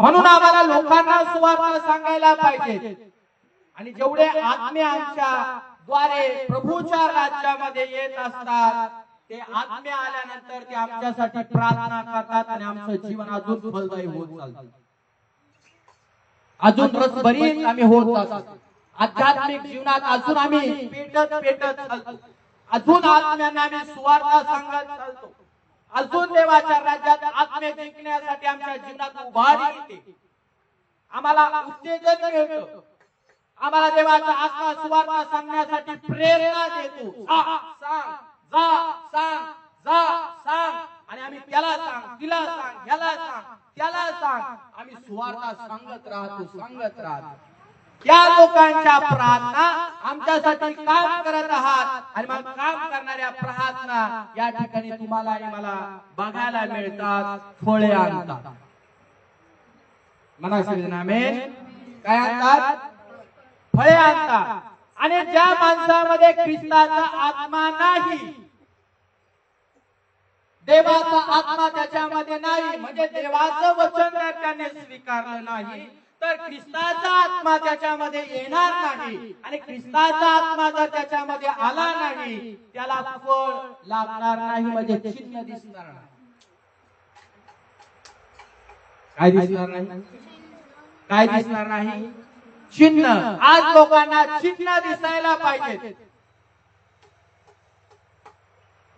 म्हणून आम्हाला लोकांना सुवार्थ सांगायला पाहिजे. आणि जेवढे आत्मे आमच्या द्वारे प्रभूच्या राज्यामध्ये येत असतात ते आत्मे आल्यानंतर ते आमच्यासाठी प्रार्थना करतात आणि आमचं जीवन अजून फलदायी होत चालतं. अजून बरीच आम्ही होत असतो. आध्यात्मिक जीवनात अजून आम्ही पेटत पेटत चालतो. अजून आत्म्यांना आम्ही सुवार्थ सांगत चालतो. अजून देवाच्या राज्यात आत्मे जिंकण्यासाठी आमच्या जीवनात उभारी येते आम्हाला उत्तेजन मिळतं. आम्हाला देवाचा आत्मा सुवार्थ सांगण्यासाठी प्रेरणा देतो. सांग जा सांग जा सांग. आणि आम्ही त्याला सांग तिला सांग ह्याला सांग त्याला सांग. आम्ही सुवार्थ सांगत राहतो सांगत राहतो. या लोकांच्या प्रार्थना आमच्यासाठी काम करत आहात आणि मग काम करणाऱ्या प्रार्थना या ठिकाणी तुम्हाला आणि मला बघायला मिळतात फळे आणतात. म्हणा नामे काय आणतात? फळे आणतात. आणि ज्या माणसामध्ये ख्रिस्ताचा आत्मा नाही देवाचा आत्मा त्याच्यामध्ये नाही म्हणजे देवाचं वचन जर त्याने स्वीकारलं नाही. तर ख्रिस्ताचा आत्मा त्याच्यामध्ये येणार नाही. आणि ख्रिस्ताचा आत्मा जर त्याच्यामध्ये आला नाही त्याला फळ लागणार नाही म्हणजे चिन्ह दिसणार नाही. काय दिसणार नाही? काय दिसणार नाही? चिन्ह. आज लोकांना चिन्ह दिसायला पाहिजे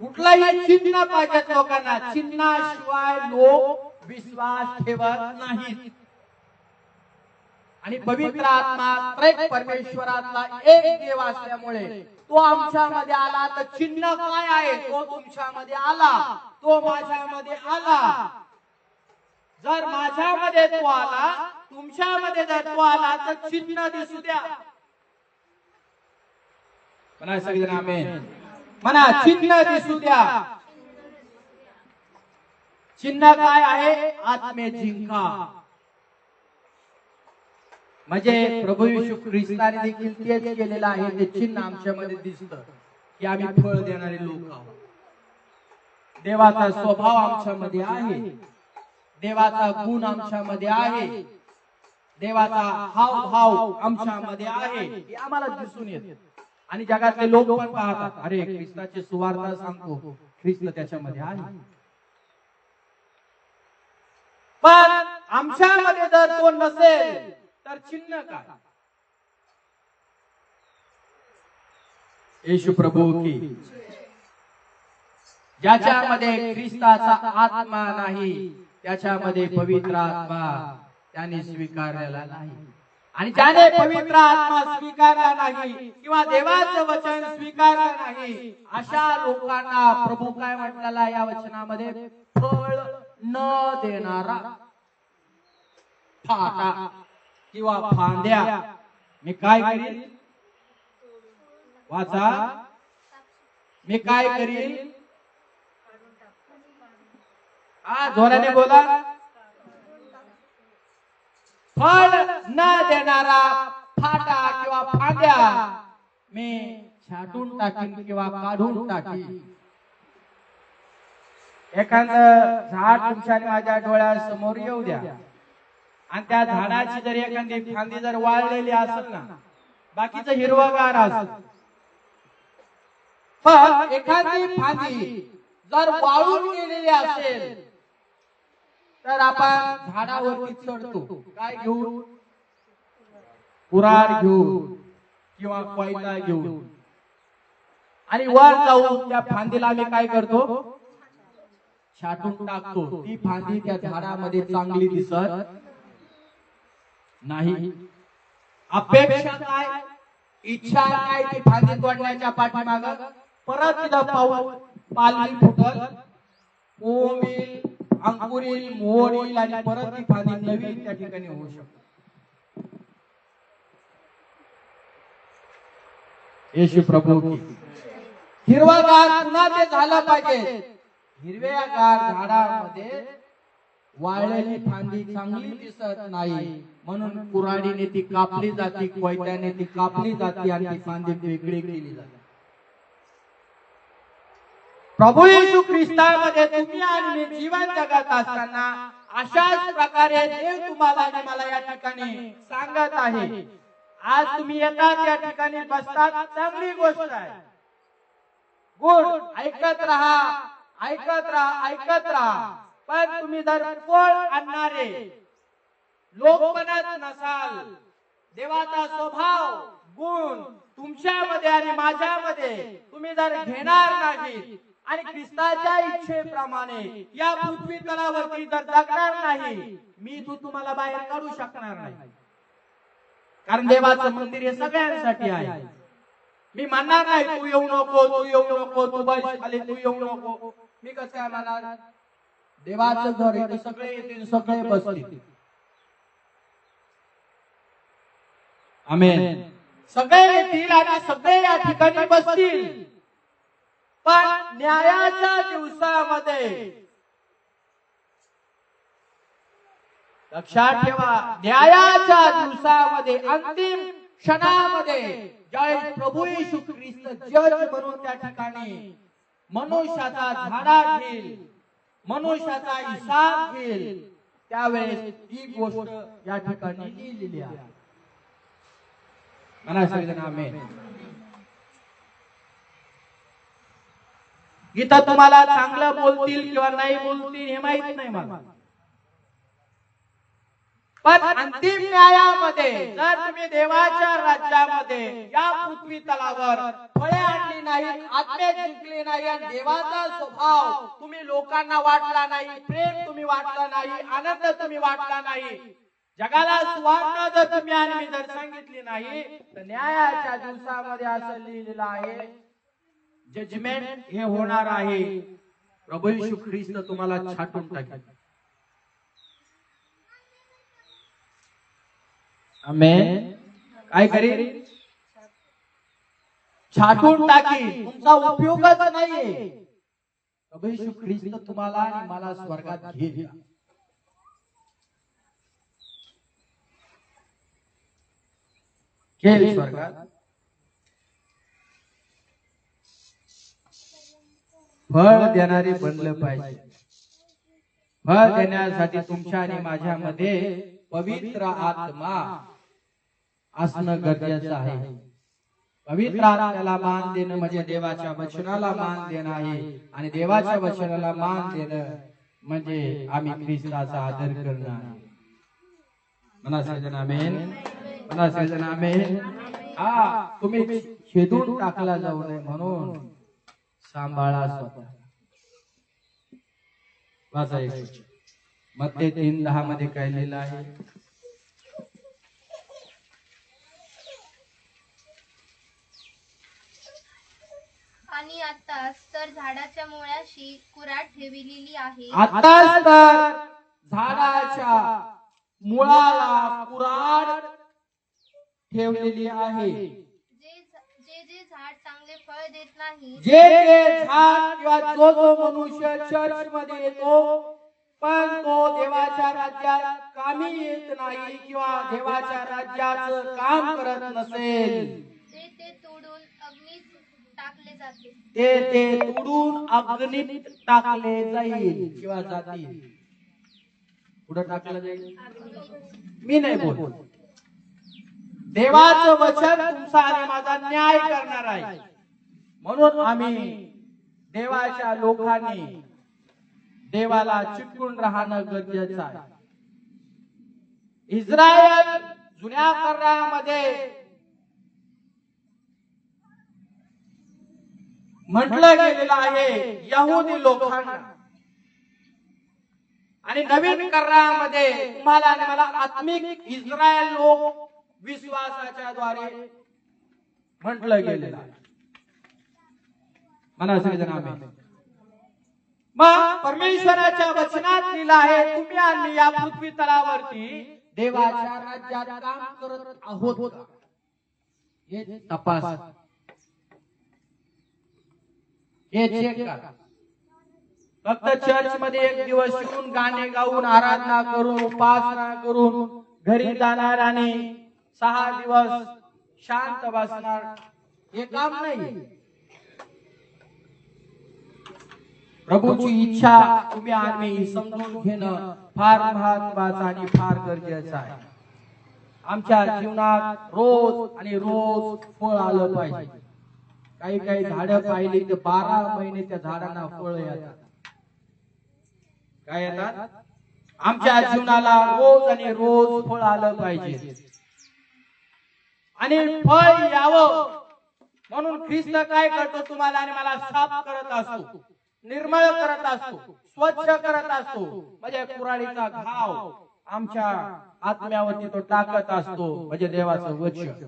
कुठलाही चिन्ह पाहिजेत लोकांना. चिन्हाशिवाय लोक विश्वास ठेवत नाहीत. आणि पवित्र आत्मा त्रैक परमेश्वरातला एक देव असल्यामुळे तो आमच्यामध्ये आला. तर चिन्ह काय आहे? तो तुमच्यामध्ये आला. तो माझ्यामध्ये आला. जर माझ्यामध्ये तो आला तुमच्यामध्ये जर तो आला तर चिन्ह दिसू द्या. म्हणा सगळेजण आमेन. म्हणा चिन्ह दिसू द्या. चिन्ह काय आहे? आत्मे जिंका. म्हणजे प्रभू येशू ख्रिस्ताने देखील तेच केलेलं आहे ते चिन्ह आमच्यामध्ये दिसत की आम्ही फळ देणारे लोक आहोत. देवाचा स्वभाव आमच्यामध्ये आहे. देवाचा गुण आमच्यामध्ये आहे. देवाचा हावभाव आमच्यामध्ये आहे. हे आम्हाला दिसून येत. आणि जगातले लोक पण पाहतात. अरे ख्रिस्ताचे सुवार्थ सांगतो. ख्रिस्त त्याच्यामध्ये आहे. पण आमच्यामध्ये जर तो नसेल तर चिन्ह काय? येशू प्रभू की. ज्याच्यामध्ये ख्रिस्ताचा आत्मा नाही त्याच्यामध्ये पवित्र आत्मा त्याने स्वीकारलेला नाही. आणि ज्याने पवित्र आत्मा स्वीकारला नाही किंवा देवाचं वचन स्वीकारलं नाही अशा लोकांना प्रभू काय म्हटलेला या वचनामध्ये? फळ न देणारा फाटा. किंवा फांद्या. मी काय करीन? वाचा. मी काय करीन? आ जोराने बोला. फळ न देणारा फाटा किंवा फांद्या मी छाटून टाकीन किंवा काढून टाकीन. एखादं झाड तुमच्या माझ्या डोळ्यासमोर येऊ द्या. आणि त्या झाडाची जर एखादी फांदी जर वाळलेली असेल ना बाकीचं हिरवगार असत पण एखादी फांदी जर वाळून गेलेली असेल तर आपण झाडावरती चढतो. काय घेऊन कुराड घेऊन किंवा कोयता घेऊन आणि वर जाऊन त्या फांदीला आम्ही काय करतो? छाटून टाकतो. ती फांदी त्या झाडामध्ये चांगली दिसत नाही. अपेक्षा काय? इच्छा काय? ती फांदी तोडण्याच्या पाठीमाग. परत तिथं पाऊल पालवी फुटल अंकुरील आणि परत ती फांदी नवीन त्या ठिकाणी होऊ शकते. येशू प्रभू की. हिरवागार पुन्हा ते झालं पाहिजे. हिरव्यागार झाडामध्ये वाळलेली फांदी चांगली दिसत नाही. म्हणून कुऱ्हाडीने ती कापली जाते कोयत्याने ती कापली जाते आणि ती फांदी वेगळी केली जाते. प्रभू येशू ख्रिस्तामध्ये तुम्ही आणि मी जीवन जगत असताना अशाच प्रकारे देव तुम्हाला आणि मला या ठिकाणी सांगत आहे. आज तुम्ही येतात या ठिकाणी बसतात चांगली गोष्ट आहे. गुड ऐकत राहा ऐकत राहा ऐकत राहा. पण तुम्ही जर फळ आणणारे लोकपणच नसाल. देवाचा स्वभाव गुण तुमच्यामध्ये आणि माझ्यामध्ये तुम्ही जर घेणार नाही आणि ख्रिस्ताच्या इच्छेप्रमाणे या पृथ्वी तलावरती जर जगणार नाही मी तू तुम्हाला बाहेर काढू शकणार नाही. कारण देवाचं मंदिर हे सगळ्यांसाठी आहे. मी म्हणणार नाही तू येऊ नको तू येऊ नको तू बस खाली तू येऊ नको. मी कसं काय म्हणणार? देवाचं घर सगळे येतील सगळे बसतील. आमेन. सगळे येतील आणि सगळे या ठिकाणी बसतील. पण न्यायाच्या दिवसामध्ये. लक्षात ठेवा न्यायाच्या दिवसामध्ये अंतिम क्षणामध्ये ज्यावेळेस प्रभू येशू ख्रिस्त जज म्हणून त्या ठिकाणी मनुष्याचा झाडा घेईल मनुष्याचा हिसाब घेईल. त्यावेळेस ही गोष्ट या ठिकाणी लिहिलेली आहे. गीता तुम्हाला चांगलं बोलतील किंवा नाही बोलतील हे माहीत नाही मला. पण अंतिम न्यायामध्ये जर तुम्ही देवाच्या राज्यामध्ये या पृथ्वी तलावर फळे आणली नाही आत्मे जिंकली नाही आणि देवाचा स्वभाव तुम्ही लोकांना वाटला नाही प्रेम तुम्ही वाटला नाही आनंद तुम्ही वाटला नाही जगाला सुवर्ण जर तुम्ही आणि मी जर सांगितली नाही तर न्यायाच्या दिवसामध्ये असं लिहिलेलं आहे जजमेंट हे होणार आहे. प्रभू येशू ख्रिस्त तुम्हाला छाटून टाकेल. आमेन काय करेल छाटून टाकी. तुमचा उपयोगच नाहीये. प्रभू येशू ख्रिस्त तुम्हाला आणि मला स्वर्गात घेईल घेईल स्वर्गात. फळ देणारे बनलं पाहिजे. फळ देण्यासाठी तुमच्या आणि माझ्यामध्ये पवित्र आत्मा असणं गरजेचं आहे. पवित्र आत्म्याला मान देणं म्हणजे देवाच्या वचनाला मान देणं आहे. आणि देवाच्या वचनाला मान देणं म्हणजे आम्ही ख्रिस्ताचा आदर करणं आहे. सजन आमेन. हा तुम्ही छेदून टाकला जाऊ नये म्हणून सांभाळा स्वतः. वाचा एक वचन. मत्ते तीन दहा मध्ये काय लिहिलं आहे? आणि आताच तर झाडाच्या मुळाशी कुराड ठेविलेली आहे. आताच तर झाडाच्या मुळाला कुराड ठेवलेली आहे. जे जे झाड चांगले फळ देत नाही जे जे झाड किंवा जो जो मनुष्य चर्च मध्ये येतो पण तो देवाच्या राज्यात कामी येत नाही किंवा देवाच्या राज्याचं काम करत नसेल. ते ते तोडून अग्नीत टाकले जाते. ते ते तुडून अग्नीत टाकले जाईल किंवा जातील. कुठं टाकलं जाईल. मी नाही बोल देवाचं वचन तुमचा आणि माझा न्याय करणार आहे. म्हणून आम्ही देवाच्या लोकांनी देवाला चिटकून राहणं गरजेचं आहे. इस्रायल जुन्या करारामध्ये म्हटलं गेलेलं आहे यहुदी लोकांना. आणि नवीन करारामध्ये तुम्हाला आणि मला आत्मिक इस्रायल लोक विश्वासाच्या द्वारे म्हटलं गेलेलं आहे म्हणा. मग परमेश्वराच्या वचनात लिहिलं आहे तुम्ही आणि या पृथ्वी तलावरती देवाच्या राज्यात काम करत आहोत? हे तपास हे चेक करा फक्त चर्च मध्ये एक दिवस येऊन गाणे गाऊन आराधना करून उपासना करून घरी जाणार आणि सहा दिवस शांत बसणार. हे काम नाही. प्रभूची इच्छा तुम्ही आम्ही समजून घेणं फार महत्वाचं आणि फार गरजेचं आहे. आमच्या जीवनात रोज आणि रोज फळ आलं पाहिजे. काही काही झाडं पाहिली तर बारा महिने त्या झाडांना फळ येतात. काय येतात? आमच्या जीवनाला रोज आणि रोज फळ आलं पाहिजे. आणि फळ यावं. म्हणून ख्रिस्त काय करतो तुम्हाला? आणि मला साफ करत असतो. निर्मळ करत असतो. स्वच्छ करत असतो. म्हणजे कुराडीचा घाव आमच्या आत्म्यावरती तो टाकत असतो. म्हणजे देवाचं वचन.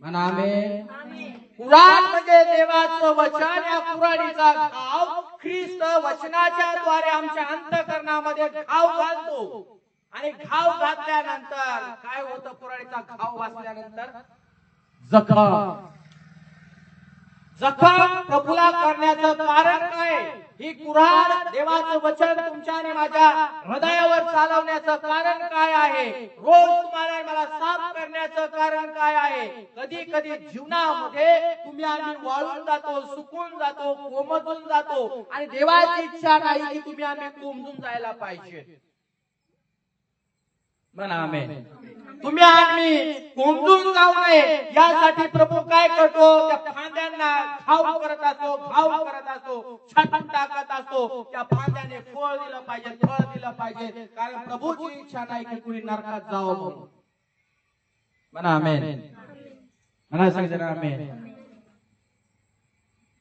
म्हणा. कुराड म्हणजे देवाचं वचन. या कुराडीचा घाव ख्रिस्त वचनाच्या द्वारे आमच्या अंतकरणामध्ये घाव घालतो. आणि घाव घातल्यानंतर काय होतं कुराडीचा घाव वाचल्यानंतर? जखम. जखम प्रभूला करण्याचं कारण काय? ही कुऱ्हाड देवाचं वचन तुमच्या आणि माझ्या हृदयावर चालवण्याचं कारण काय आहे? रोज तुम्हाला मला साफ करण्याचं कारण काय आहे? कधी कधी जीवनामध्ये तुम्ही आम्ही वाळून जातो सुकून जातो कोमजून जातो आणि देवाची इच्छा नाही की तुम्ही आम्ही कोमजून जायला पाहिजे. म्हणा आमेन. तुम्ही आम्ही कोंबून जाऊ नये. यासाठी प्रभू काय करतो? त्या फांद्यांना घाव करत असतो घाव करत असतो छाटून टाकत असतो त्या फांद्याने फळ दिलं पाहिजे फळ दिलं पाहिजे. कारण प्रभूची इच्छा नाही की कुणी नरकात जावं म्हणून. म्हणा आमेन. म्हणा सांगितलं आमेन.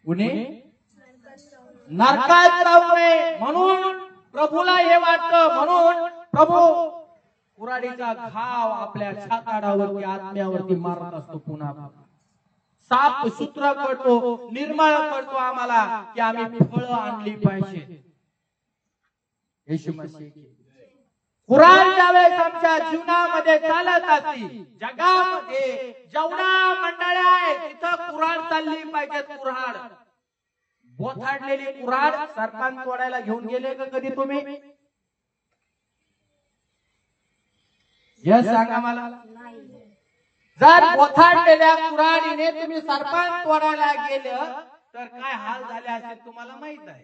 कुणी? नरकात जाऊ नये म्हणून प्रभूला हे वाटतं. म्हणून प्रभू कुराडीचा घाव आपल्या छाताडावरती आत्म्यावरती मारत असतो पुन्हा. साप सूत्र करतो निर्मळ करतो आम्हाला की आम्ही फळं आणली पाहिजे येशू मसीह. कुराण ज्यावेळेस आमच्या जीवनामध्ये चालत असती जगामध्ये जेवढा मंडळ्या आहेत तिथं कुराण चालली पाहिजेत कुऱ्हाड बोथाडलेली कुऱ्हाड सरपंच तोडायला घेऊन गेले का कधी तुम्ही यस सांगा मला. जर बोथाडलेल्या कुऱ्हाडीने तुम्ही सरपंच तोडायला गेलं तर काय हाल झाले असेल तुम्हाला माहीत आहे?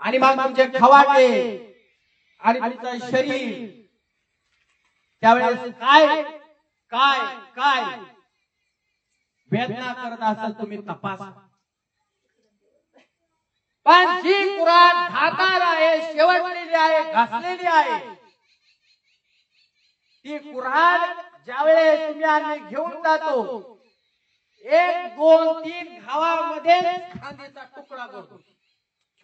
आणि मग तुमचे खवाटे आणि तुमचं शरीर. त्यावेळेस काय? काय? काय? वेदना करत असाल तुम्ही तपास. पण जी कुराण धाकार आहे शेवटलेली आहे घासलेली आहे ती कुराण ज्यावेळेस तुम्ही आम्ही घेऊन जातो एक दोन तीन घावामध्ये खांदीचा तुकडा करतो.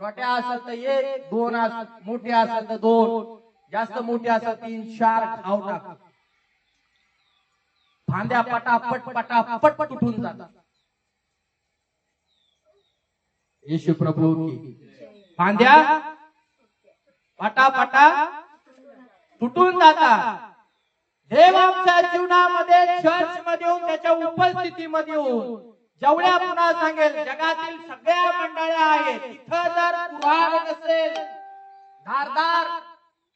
छोट्या असेल तर एक दोन असेल मोठे असेल तर दोन जास्त मोठे असेल तीन चार घाव टाक फांद्या पटापट पटापट तुटून जातात. येशू प्रभू की. फांद्या? पटापटा तुटून जाता. देव आमच्या जीवनामध्ये चर्च मध्ये येऊन त्याच्या उपस्थितीमध्ये येऊन जेवढ्या पुन्हा सांगेल जगातील सगळ्या मंडळ्या आहेत. तिथं जर कुऱ्हाड नसेल धारदार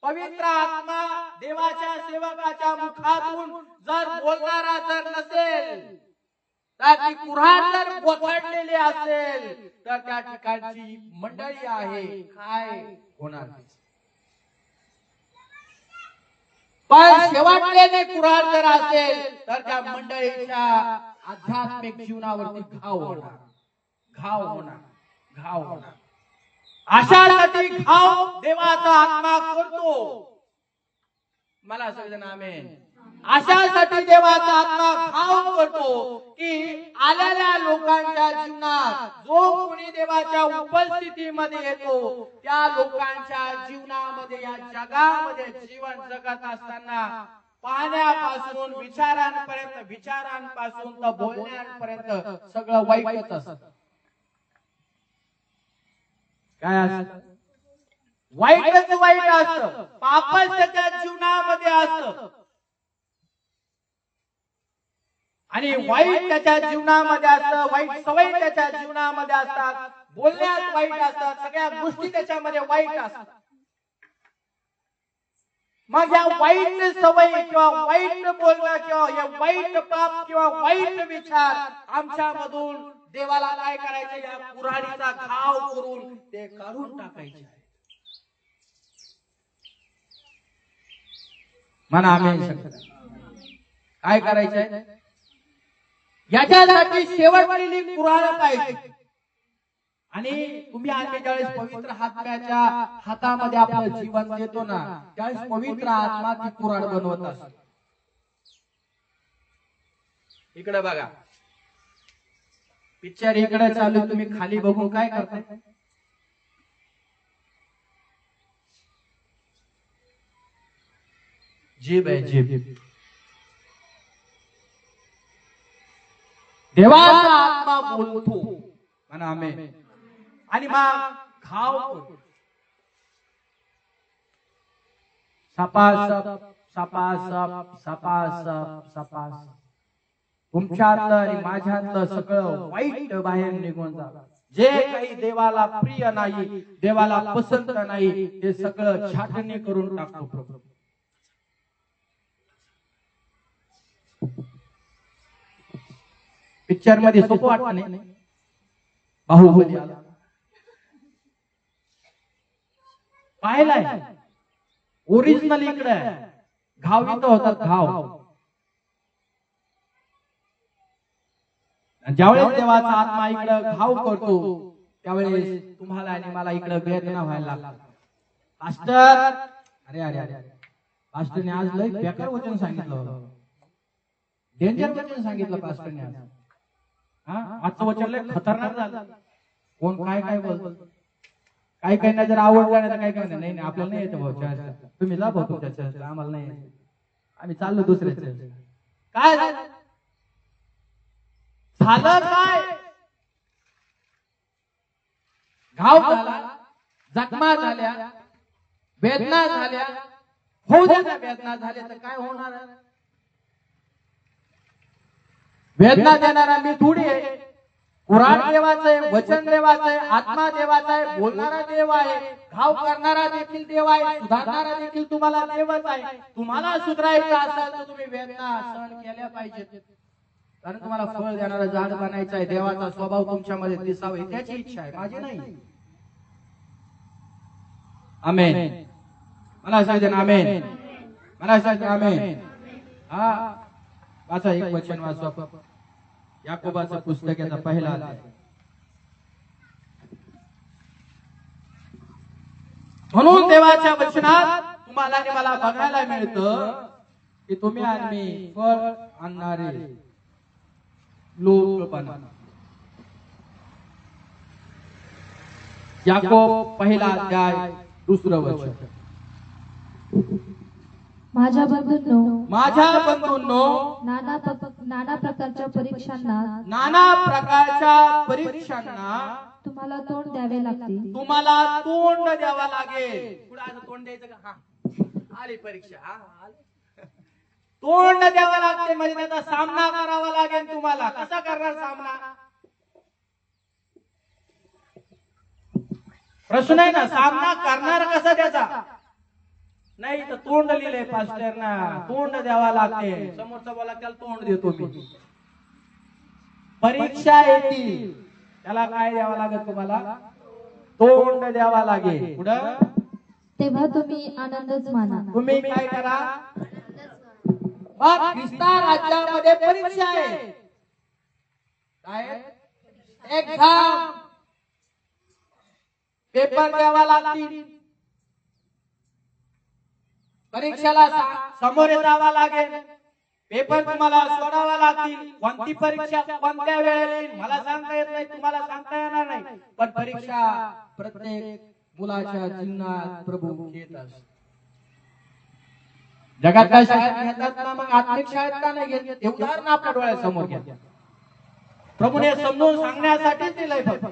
पवित्र आत्मा देवाच्या सेवकाच्या मुखातून जर बोलणारा जर नसेल का ती कुऱ्हाड जर गोथडलेली असेल तर त्या ठिकाणची मंडळी आहे. काय होणार पण शेवटलेले कुऱ्हाड जर असेल तर त्या मंडळीच्या आध्यात्मिक जीवनावरती घाव होणार. घाव होणार. घाव होणार. अशासाठी घाव देवाचा आत्मा करतो. मला सगळं आमेन. अशासाठी देवाचा आत्मा घाव करतो की आलेल्या लोकांच्या जीवनात जो कोणी देवाच्या उपस्थितीमध्ये येतो त्या लोकांच्या जीवनामध्ये या जगामध्ये जीवन जगत असताना पाहण्यापासून विचारांपर्यंत विचारांपासून तर बोलण्यापर्यंत सगळं वाईटच असत. काय असत? वाईटच वाईट असत. पापच त्याच्या जीवनामध्ये असत. आणि वाईट त्याच्या जीवनामध्ये असतं वाईट सवय त्याच्या जीवनामध्ये असतात बोलण्यात वाईट असतात सगळ्या गोष्टी त्याच्यामध्ये वाईट असतात. मग या वाईट सवयी किंवा वाईट बोलणं किंवा हे वाईट पाप किंवा वाईट विचार आमच्या मधून देवाला काय करायचे या कुऱ्हाडीचा घाव करून ते काढून टाकायचे. म्हणा आम्ही काय करायचंय? याच्यासाठी शेवटलेली कुऱ्हाड पाहिजे आणि तुम्ही आम्ही ज्यावेळेस पवित्र हातम्याच्या हातामध्ये आपलं जीवन देतो ना त्यावेळेस पवित्र आत्मा ती कुराण बनवत असतो. इकडे बघा. पिक्चर इकडे चालू तुम्ही खाली बघून काय करताय जीभ आहे जीभ. देवाचा आत्मा बोलतो म्हणा आमेन. आणि मग करतो. सपासप सपासप सपासप सपासप. तुमच्यातलं आणि माझ्यातलं सगळं वाईट बाहेर निघून जात. जे काही देवाला प्रिय नाही देवाला पसंत नाही ते सगळं छाटणी करून टाकतो प्रभू. पिक्चरमध्ये सोपं वाटत नाही. बाहुबली आला. पाहिलाय ओरिजिनल इकडे. घाव इथं होतात घाव ज्यावेळेस देवाचा आत्मा इकडं घाव करतो त्यावेळेस तुम्हाला आणि मला इकडं वेदना व्हायला लागतात. मास्टर अरे अरे अरे पास्टरने आज लय बेकार वचन सांगितलं डेंजर वचन सांगितलं पास्टरने आज. आजचं वचन लय खतरनाक झालं. कोण काय काय बोलत? काही काही जर आवडलं नाही तर काही काही नाही नाही आपल्याला नाही येतं भाऊ तुम्ही जा भाऊ तुमच्या चर्चला आम्हाला नाही. आम्ही चाललो दुसऱ्या चर्च काय झालं? काय? घाव झाला जखमा झाल्या वेदना झाल्या होऊ द्या वेदना झाल्या तर काय होणार? वेदना देणारा मी थोडी आहे. कुराण देवाचं आहे वचन देवाचं आहे आत्मा देवाचा आहे बोलणारा देव आहे घाव करणारा देखील देव आहे सुधारणारा देखील तुम्हाला देवच आहे. तुम्हाला सुधारायचं असेल तर तुम्ही वेदना सहन केल्या पाहिजेत. कारण तुम्हाला फळ देणारा झाड बनायचं आहे देवाचा स्वभाव तुमच्यामध्ये दिसावे त्याची इच्छा आहे माझी नाही. आमेन. मला सांगितलं आमेन. मला सांगते आमेन. हा. असा एक वचन वाचवा. याकोबाचं पुस्तक याचा पहिला अध्याय. म्हणून देवाच्या वचनात तुम्हाला आणि मला बघायला मिळतं की तुम्ही आणि मी फळ आणणारे लोक बना याकोब पहिला अध्याय दुसरं वचन. माझ्या बंधूंनो माझ्या बंधूंनो नाना नाना प्रकारच्या परीक्षांना नाना प्रकारच्या परीक्षांना तुम्हाला तोंड द्यावे लागते. तुम्हाला तोंड द्यावा लागेल. पुढे असं तोंड द्यायचं का? हा. आली परीक्षा हा आली. तोंड द्यावं लागते म्हणजे त्याचा सामना करावा लागेल तुम्हाला. कसा करणार सामना? प्रश्न आहे ना सामना करणार कसा त्याचा? नाही तर तोंड लिहिलंय पास्टर ना तोंड द्यावा लागते. समोरचा बोला त्याला तोंड देतो मी. परीक्षा येतील. त्याला काय द्यावं लागेल तुम्हाला? तोंड द्यावा लागेल. पुढं? तेव्हा तुम्ही आनंदच माना. तुम्ही काय करा? मग ख्रिस्ता राज्यामध्ये परीक्षा आहे. काय? एक्झाम पेपर द्यावा लागतील. परीक्षेला सा- सामोरे जावा लागेल. पेपर तुम्हाला सोडावा लागतील. कोणती परीक्षा कोणत्या वेळेला येईल मला सांगता येत नाही तुम्हाला सांगता येणार नाही. पण परीक्षा प्रत्येक मुलाच्या जीवनात प्रभू घेत असतो जगातल्या शाळेत घेतात ना मग आत्मिक शाळेत का नाही घेत? हे उदाहरण आपल्या डोळ्यासमोर घ्या. प्रभूने समजून सांगण्यासाठीच दिलंय फक्त.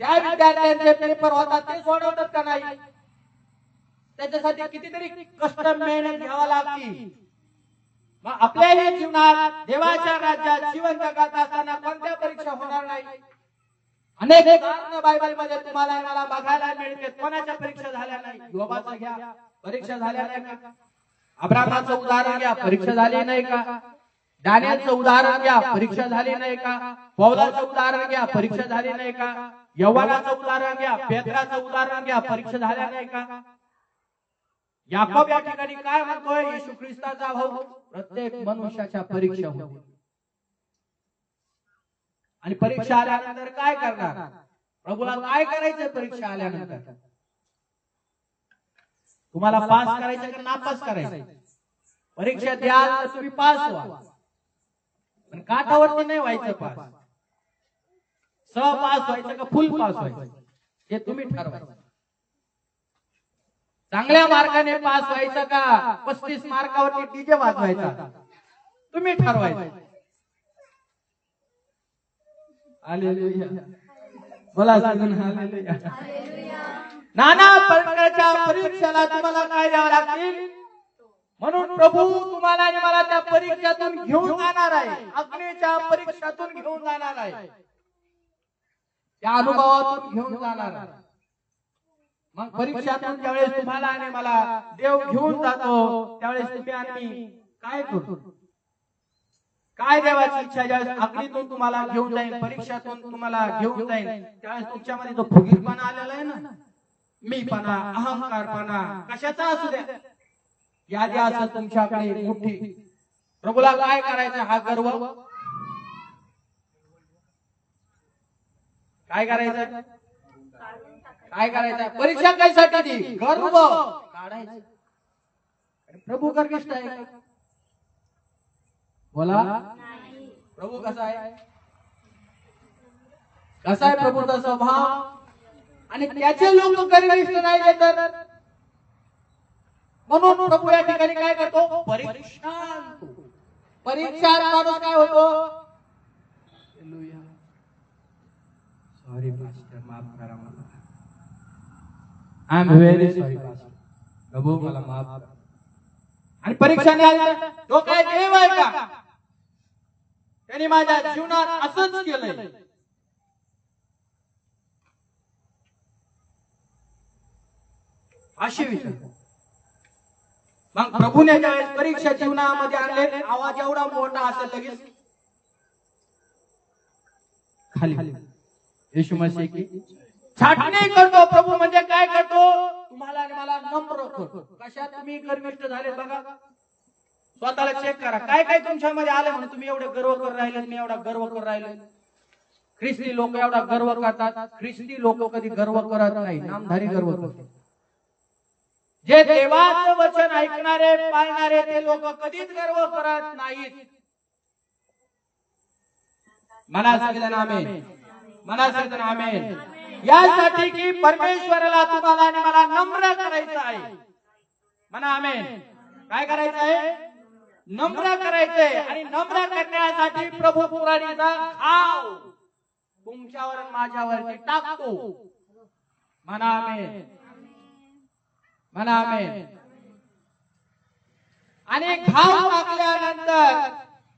त्या विद्यार्थ्यांचे पेपर होतात ते सोडवतात का नाही? त्याच्यासाठी कितीतरी कष्ट मेहनत घ्यावा लागतील मग आपल्याही जीवनात देवाच्या राज्यात जीवन जगात असताना कोणत्या परीक्षा होणार नाही? अनेक कारण बायबलमध्ये तुम्हाला मला बघायला मिळते कोणाच्या परीक्षा झाल्या नाही? योबाचं घ्या. परीक्षा झाल्या नाही का? अब्रामाचं उदाहरण घ्या. परीक्षा झाली नाही का? दानियाचं उदाहरण घ्या. परीक्षा झाली नाही का? पौलाचं उदाहरण घ्या. परीक्षा झाली नाही का? यव्हानाचं उदाहरण घ्या. पेत्राचं उदाहरण घ्या. परीक्षा झाल्या नाही का? याकोब या ठिकाणी काय म्हणतोय? येशू ख्रिस्ताचा भाऊ. प्रत्येक मनुष्याच्या परीक्षा होते. आणि परीक्षा आल्यानंतर काय करणार? प्रभूला काय करायचं परीक्षा आल्यानंतर? तुम्हाला पास करायचं का नापास करायचं परीक्षा द्याल तर तुम्ही पास व्हा. पण काठावरती नाही व्हायचं पास. सहपास व्हायचं का फुल पास व्हायचं? हे तुम्ही ठरवायचं. चांगल्या मार्काने पास व्हायचं का? पस्तीस मार्कावरती डीजे वाजवायचा. तुम्ही ठरवायचं. हालेलुया. बोला नाना प्रकारच्या परीक्षेला तुम्हाला काय द्यावं लागतील? म्हणून प्रभू तुम्हाला आणि मला त्या परीक्षेतून घेऊन जाणार आहे. अग्नीच्या परीक्षेतून घेऊन जाणार आहे. त्या अनुभवातून घेऊन जाणार आहे. मग परीक्षातून ज्यावेळेस तुम्हाला आणि मला देव घेऊन जातो त्यावेळेस तुम्ही आणि मी काय करतो काय देवाची इच्छा? ज्यावेळेस अग्नीतून तुम्हाला घेऊन जाईल परीक्षातून तुम्हाला घेऊन जाईल त्यावेळेस तुमच्यामध्ये जो फुगीरपणा आलेला आहे ना मीपणा अहंकारपणा कशाचा असू द्या. यादी असेल तुमच्याकडे मोठी. प्रभूला काय करायचं? हा गर्व? काय करायचं? काय करायचं? परीक्षा कशासाठी ती? गर्व काढायचं. प्रभू गर्विष्ठ आहे. बोला. प्रभू कसा आहे? कसा आहे प्रभूचा स्वभाव? आणि त्याचे लोक गर्विष्ठ नाही तर? म्हणून प्रभू या ठिकाणी काय करतो? परीक्षा परीक्षा माणूस काय होतो? सॉरी मास्टर माफ करा आय एम व्हेरी सॉरी प्रभू मला माफ करा. आणि परीक्षाने आल्या तो काय देव आहे का? त्यांनी माझ्या जीवनात असंच केलंय. अशी विचार मग प्रभूने ज्यावेळेस परीक्षा जीवनामध्ये आणले आवाज एवढा मोठा असेल लगेच खाली. येशू मसीह की छाटणी करतो प्रभू म्हणजे काय करतो? तुम्हाला आणि मला नम्र करतो कशात तुम्ही गर्मिष्ट झाले बघा. स्वतःला चेक करा. काय काय तुमच्यामध्ये आलं म्हणून तुम्ही एवढे गर्व करून राहिले मी एवढा गर्व करून राहिले ख्रिस्ती लोक एवढा गर्व करतात. ख्रिस्ती लोक कधी गर्व करत नाही. नामधारी गर्व करतात. जे देवाचं वचन ऐकणारे पाळणारे ते लोक कधीच गर्व करत नाहीत. म्हणा सगळ्यांना आमेन? म्हणा सगळ्यांना आमेन? यासाठी की परमेश्वराला तुम्हाला आणि मला नम्र करायचं आहे. म्हणा आमेन. काय करायचं आहे? नम्र करायचंय आणि नम्र करण्यासाठी प्रभू पुराणीचा खाव तुमच्यावर आणि माझ्यावरती टाकतो. म्हणा आमेन. म्हणा आमेन. आणि घाव टाकल्यानंतर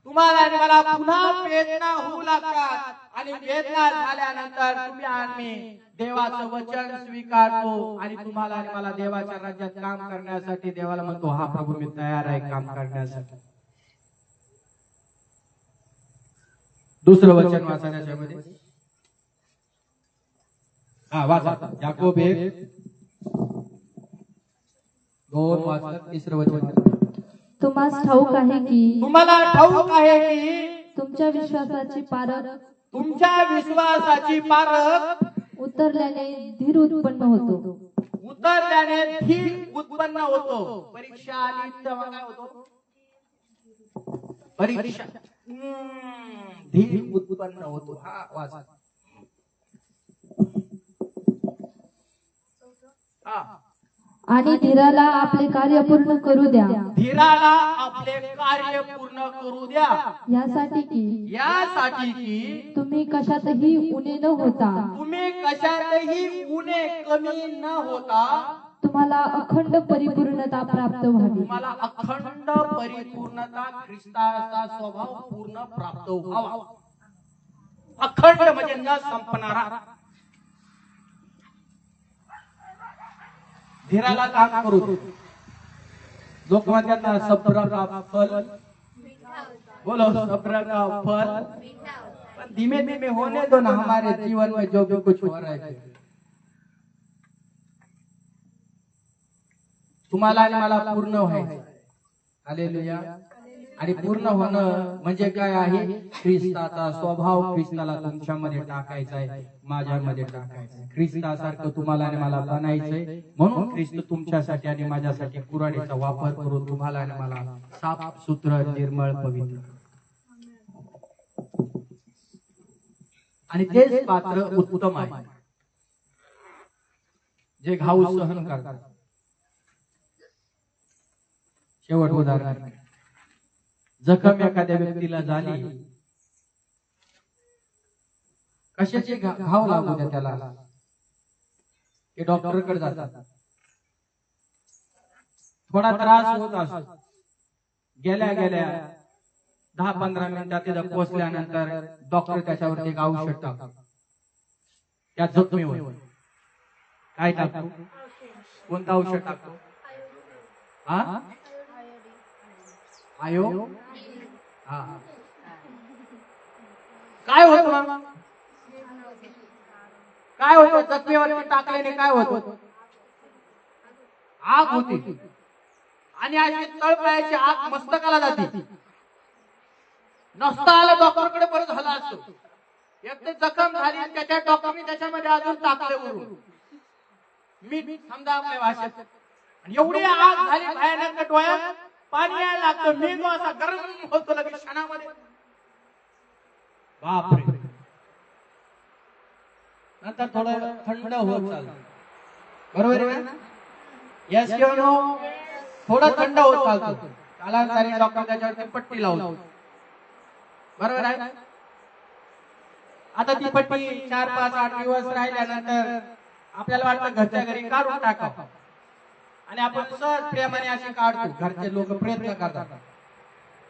तुम्हाला आणि मला पुन्हा वेदना होऊ लागतात. आणि वेदना झाल्यानंतर तुम्ही आणि मी देवाचं वचन स्वीकारतो आणि तुम्हाला आणि मला देवाच्या राज्यात काम करण्यासाठी देवाला म्हणतो हा प्रभू मी तयार आहे काम करण्यासाठी. दुसरं वचन वाचा त्याच्यामध्ये हा वाचा. याकोब एक. दोन वाचा तिसरं वचन तुम्हास ठाऊक आहे की तुम्हाला ठाऊक आहे की तुमच्या विश्वासाची पारख तुमच्या विश्वासाची पारख उतरल्याने धीर उत्पन्न होतो. उतरल्याने धीर उत्पन्न होतो. परीक्षा आली तेव्हा काय होतो? परीक्षा. हम्म, धीर उत्पन्न होतो. हा वाच. हा. आणि धीराला आपले कार्य पूर्ण करू द्या. धीराला आपले कार्य पूर्ण करू द्या. यासाठी की यासाठी की तुम्ही कशातही उणे न होता. तुम्ही कशातही उणे कमी न होता तुम्हाला अखंड परिपूर्णता प्राप्त व्हावी. तुम्हाला अखंड परिपूर्णता ख्रिस्ताचा स्वभाव पूर्ण प्राप्त व्हावा. अखंड म्हणजे न संपणारा. धीराला काम करू लोकमान्यांना लोक सब्र का फल. बोलो सब्र का फल धीमे धीमे होने दो ना हमारे जीवन में जो भी कुछ हो रहा है. तुम्हाला आणि मला पूर्ण व्हायचं हालेलुया आणि पूर्ण होणं म्हणजे काय आहे? ख्रिस्ताचा स्वभाव ख्रिस्ताला तुमच्यामध्ये टाकायचा आहे माझ्यामध्ये टाकायचा ख्रिस्तासारखं तुम्हाला आणि मला बनायचंय. म्हणून ख्रिस्त तुमच्यासाठी आणि माझ्यासाठी कुराडीचा वापर करून तुम्हाला आणि मला साफ सूत्र निर्मळ पवित्र. आणि तेच पात्र उत्तम आहे जे घाऊ सहन करतात. शेवट उदाहरण जखम एखाद्या व्यक्तीला झाली कशाचे घाव लागू द्या त्याला? ते डॉक्टरकडे जातात. थोडा त्रास होत असतो. गेल्या गेल्या दहा पंधरा मिनिटात तिथं पोहोचल्यानंतर डॉक्टर त्याच्यावरती एक औषध टाकतात त्या जखमीवर. काय टाकतो? कोणतं औषध टाकतो? हा? आयो? हा काय होत काय होत? जखमीवर टाकल्याने काय होत? आग होती. आणि अशी तळपायाची आग मस्तकाला जाते. नसता आला डॉक्टरकडे परत झाला असतो. एक तर जखम झाली त्याच्या डॉक्टरने त्याच्यामध्ये अजून टाकले वरून मी समजा आपल्या भाषेत. एवढी आग झाली भयानक डोळ्यात. पाणी यायला लागतो मेंदू असा गरम होतो लगेच क्षणामध्ये. बापरे. नंतर थोडं थंड होत चाललं. बरोबर आहे ना? यस किंवा नो थोडं थंड होत चालतो. कालांतरी डॉक्टर त्याच्यावरती पट्टी लावतो बरोबर आहे? आता ती पट्टी चार पाच आठ दिवस राहिल्यानंतर आपल्याला वाटतं घरच्या घरी काढून टाकावं. आणि आपण सहज प्रेमाने असे काढतो. घरचे लोक प्रयत्न करतात.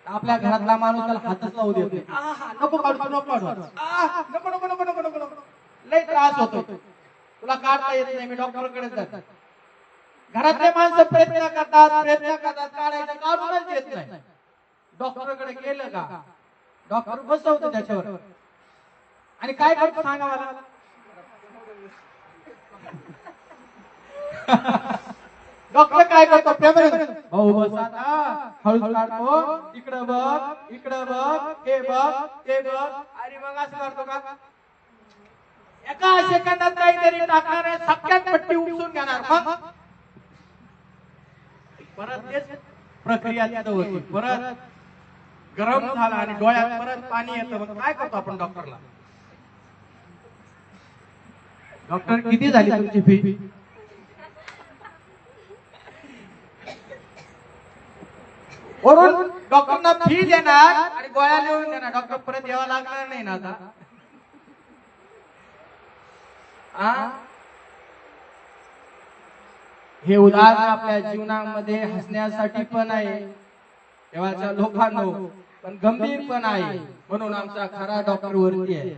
आपल्या घरातला माणूस त्याला हातच लावू देत नाही. आहा, नको काढू नको काढू. आहा, नको नको नको नको नको नको. लय त्रास होतो तुला काढता येत नाही मी डॉक्टरकडे जात. घरातले माणसं प्रयत्न करतात प्रयत्न करतात काढायचं काढूनच येत नाही. डॉक्टरकडे गेलं का? डॉक्टर बसवतो त्याच्यावर. आणि काय करतो सांगा मला? डॉक्टर काय करतो प्रेमाने भाऊ बस आता. हळूच काढतो. इकडं बघ इकडं बघ हे बघ ते बघ. आणि मग असं करतो का? एका सेकंदात काहीतरी टाकणार आहे सगळ्यात पट्टी उपसून घेणार मग? परत तेच प्रक्रिया तिथं होती. परत गरम झाला आणि डोळ्यात परत पाणी येतं. मग काय करतो आपण डॉक्टरला? डॉक्टर किती झाली तुमची फी? वरून डॉक्टरना फी देणार आणि गोळ्या लिहून देणार. डॉक्टर परत यावं लागणार नाही ना आता. हे उदाहरण आपल्या जीवनामध्ये हसण्यासाठी पण आहे. देवाच्या लोकांनो पण गंभीर पण आहे म्हणून आमचा खरा डॉक्टर वरती आहे.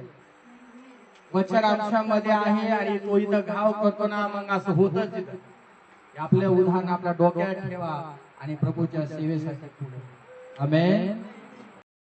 वचन आमच्यामध्ये आहे आणि तो इथं घाव करतो ना मग असं होतच इथं. आपलं उदाहरण आपल्या डोक्यात ठेवा. आणि प्रभूच्या सेवेसाठी पुढे आमेन